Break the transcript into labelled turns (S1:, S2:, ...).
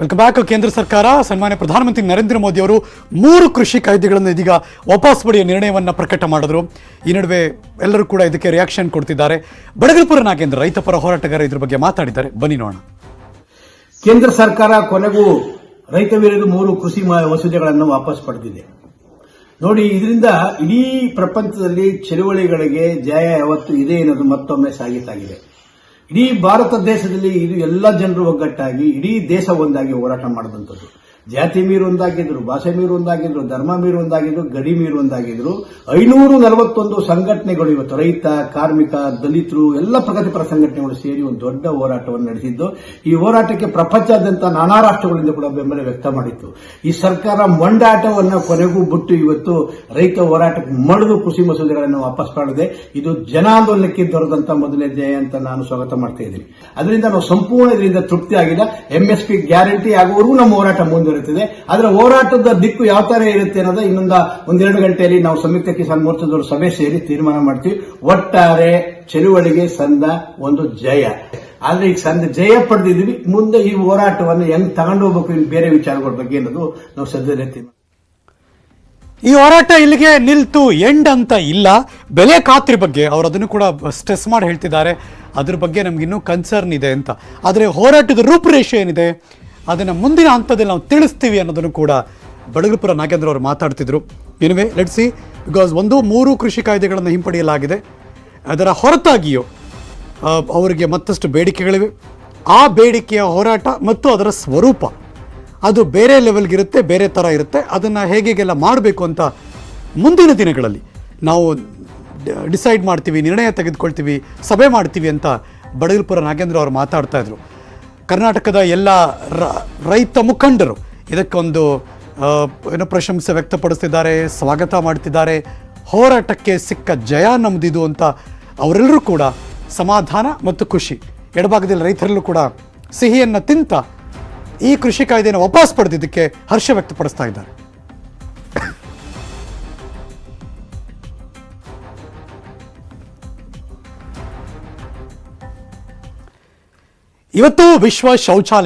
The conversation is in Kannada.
S1: ವೆಲ್ಕಮ್ ಬ್ಯಾಕ್ ಕೇಂದ್ರ ಸರ್ಕಾರ ಸನ್ಮಾನ್ಯ ಪ್ರಧಾನಮಂತ್ರಿ ನರೇಂದ್ರ ಮೋದಿ ಅವರು ಮೂರು ಕೃಷಿ ಕಾಯ್ದೆಗಳನ್ನು ಇದೀಗ ವಾಪಸ್ ಪಡೆಯುವ ನಿರ್ಣಯವನ್ನು ಪ್ರಕಟ ಮಾಡಿದ್ರು. ಈ ನಡುವೆ ಎಲ್ಲರೂ ಕೂಡ ಇದಕ್ಕೆ ರಿಯಾಕ್ಷನ್ ಕೊಡ್ತಿದ್ದಾರೆ. ಬಡಗಲ್ಪುರ ನಾಗೇಂದ್ರ, ರೈತ ಪರ ಹೋರಾಟಗಾರ ಇದ್ರ ಬಗ್ಗೆ ಮಾತಾಡಿದ್ದಾರೆ. ಬನ್ನಿ ನೋಡೋಣ.
S2: ಕೇಂದ್ರ ಸರ್ಕಾರ ಕೊನೆಗೂ ರೈತ ವಿರೋಧಿ ಮೂರು ಕೃಷಿ ಮಸೂದೆಗಳನ್ನು ವಾಪಸ್ ಪಡೆದಿದೆ. ನೋಡಿ, ಇದರಿಂದ ಇಡೀ ಪ್ರಪಂಚದಲ್ಲಿ ಚಳುವಳಿಗಳಿಗೆ ಜಯ ಯಾವತ್ತು ಇದೆ ಅನ್ನೋದು ಮತ್ತೊಮ್ಮೆ ಸಾಬೀತಾಗಿದೆ. ಇಡೀ ಭಾರತ ದೇಶದಲ್ಲಿ ಇದು ಎಲ್ಲ ಜನರು ಒಗ್ಗಟ್ಟಾಗಿ ಇಡೀ ದೇಶ ಒಂದಾಗಿ ಹೋರಾಟ ಮಾಡಿದಂಥದ್ದು ಜಾತಿ ಮೀರು ಒಂದಾಗಿದ್ರು, ಭಾಷೆ ಮೀರು ಒಂದಾಗಿದ್ರು, ಧರ್ಮ ಮೀರು ಒಂದಾಗಿದ್ರು, ಗಡಿ ಮೀರು ಒಂದಾಗಿದ್ರು, ಐನೂರು ನಲವತ್ತೊಂದು ಸಂಘಟನೆಗಳು ಇವತ್ತು ರೈತ, ಕಾರ್ಮಿಕ, ದಲಿತರು, ಎಲ್ಲ ಪ್ರಗತಿಪರ ಸಂಘಟನೆಗಳು ಸೇರಿ ಒಂದು ದೊಡ್ಡ ಹೋರಾಟವನ್ನು ನಡೆಸಿದ್ದು, ಈ ಹೋರಾಟಕ್ಕೆ ಪ್ರಪಂಚಾದ್ಯಂತ ನಾನಾ ರಾಷ್ಟ್ರಗಳಿಂದ ಕೂಡ ಬೆಂಬಲ ವ್ಯಕ್ತ ಮಾಡಿತ್ತು. ಈ ಸರ್ಕಾರ ಮೊಂಡಾಟವನ್ನು ಕೊನೆಗೂ ಬಿಟ್ಟು ಇವತ್ತು ರೈತ ಹೋರಾಟಕ್ಕೆ ಮಡಿದು ಕೃಷಿ ಮಸೂದೆಗಳನ್ನು ವಾಪಸ್ ಮಾಡಿದೆ ಇದು ಜನಾಂದೋಲನಕ್ಕೆ ದೊರೆದಂತ ಮೊದಲನೇ ಜಯ ಅಂತ ನಾನು ಸ್ವಾಗತ ಮಾಡ್ತಾ ಇದ್ದೀನಿ. ಅದರಿಂದ ನಾವು ಸಂಪೂರ್ಣ ಇದರಿಂದ ತೃಪ್ತಿ ಆಗಿಲ್ಲ ಎಂಎಸ್ಪಿ ಗ್ಯಾರಂಟಿ ಆಗುವವರೆಗೂ ನಮ್ಮ ಹೋರಾಟ ಮುಂದುವರಿಯುತ್ತದೆ ಅದರ ಹೋರಾಟದ ದಿಕ್ಕು ಯಾವ ತರ ಇರುತ್ತೆ ಅನ್ನೋದು ಇನ್ನೊಂದ ಒಂದೆರಡು ಗಂಟೆಯಲ್ಲಿ ನಾವು ಸಂಯುಕ್ತ ಕಿಸಾನ್ ಮೋರ್ಚಾದವರು ಸಭೆ ಸೇರಿ ತೀರ್ಮಾನ ಮಾಡ್ತೀವಿ. ಒಟ್ಟಾರೆ ಚಳುವಳಿಗೆ ಸಂದ ಒಂದು ಜಯ. ಆದ್ರೆ ಈಗ ಸಂದ ಜಯ ಪಡೆದಿದ್ವಿ ಮುಂದೆ ಈ ಹೋರಾಟವನ್ನು ಹೆಂಗ್ ತಗೊಂಡು ಹೋಗ್ಬೇಕು ಇನ್ನು ಬೇರೆ ವಿಚಾರಗಳ ಬಗ್ಗೆ ಅನ್ನೋದು ನಾವು ಸದ್ಯದಲ್ಲೇ
S1: ಈ ಹೋರಾಟ ಇಲ್ಲಿಗೆ ನಿಲ್ತು ಎಂಡ್ ಅಂತ ಇಲ್ಲ. ಬೆಲೆ ಖಾತ್ರಿ ಬಗ್ಗೆ ಅವರು ಅದನ್ನು ಕೂಡ ಸ್ಟ್ರೆಸ್ ಮಾಡಿ ಹೇಳ್ತಿದ್ದಾರೆ. ಅದ್ರ ಬಗ್ಗೆ ನಮ್ಗೆ ಇನ್ನೂ ಕನ್ಸರ್ನ್ ಇದೆ ಅಂತ. ಆದರೆ ಹೋರಾಟದ ರೂಪುರೇಷೆ ಏನಿದೆ? ಅದನ್ನು ಮುಂದಿನ ಹಂತದಲ್ಲಿ ನಾವು ತಿಳಿಸ್ತೀವಿ ಅನ್ನೋದನ್ನು ಕೂಡ ಬಡಗಲ್ಪುರ ನಾಗೇಂದ್ರ ಅವರು ಮಾತಾಡ್ತಿದ್ರು. ಎನಿವೆ ಲೆಟ್ಸಿ ಬಿಕಾಸ್ ಒಂದು, ಮೂರು ಕೃಷಿ ಕಾಯ್ದೆಗಳನ್ನು ಹಿಂಪಡೆಯಲಾಗಿದೆ. ಅದರ ಹೊರತಾಗಿಯೂ ಅವರಿಗೆ ಮತ್ತಷ್ಟು ಬೇಡಿಕೆಗಳಿವೆ. ಆ ಬೇಡಿಕೆಯ ಹೋರಾಟ ಮತ್ತು ಅದರ ಸ್ವರೂಪ, ಅದು ಬೇರೆ ಲೆವೆಲ್ಗಿರುತ್ತೆ ಬೇರೆ ಥರ ಇರುತ್ತೆ. ಅದನ್ನು ಹೇಗೆಲ್ಲ ಮಾಡಬೇಕು ಅಂತ ಮುಂದಿನ ದಿನಗಳಲ್ಲಿ ನಾವು ಡಿಸೈಡ್ ಮಾಡ್ತೀವಿ, ನಿರ್ಣಯ ತೆಗೆದುಕೊಳ್ತೀವಿ, ಸಭೆ ಮಾಡ್ತೀವಿ ಅಂತ ಬಡಗಲ್ಪುರ ನಾಗೇಂದ್ರ ಅವರು ಮಾತಾಡ್ತಾ ಇದ್ರು. ಕರ್ನಾಟಕದ ಎಲ್ಲ ರೈತ ಮುಖಂಡರು ಇದಕ್ಕೊಂದು ಏನು ಏನೋ ಪ್ರಶಂಸೆ ವ್ಯಕ್ತಪಡಿಸ್ತಿದ್ದಾರೆ, ಸ್ವಾಗತ ಮಾಡ್ತಿದ್ದಾರೆ. ಹೋರಾಟಕ್ಕೆ ಸಿಕ್ಕ ಜಯ ನಮ್ದಿದು ಅಂತ ಅವರೆಲ್ಲರೂ ಕೂಡ ಸಮಾಧಾನ ಮತ್ತು ಖುಷಿ. ಎಡಭಾಗದಲ್ಲಿ ರೈತರಲ್ಲೂ ಕೂಡ ಸಿಹಿಯನ್ನು ತಿಂತ ಈ ಕೃಷಿ ಕಾಯ್ದೆಯನ್ನು ವಾಪಸ್ ಪಡೆದಿದ್ದಕ್ಕೆ ಹರ್ಷ ವ್ಯಕ್ತಪಡಿಸ್ತಾ ಇದ್ದಾರೆ. ಇವತ್ತು ವಿಶ್ವ ಶೌಚಾಲಯ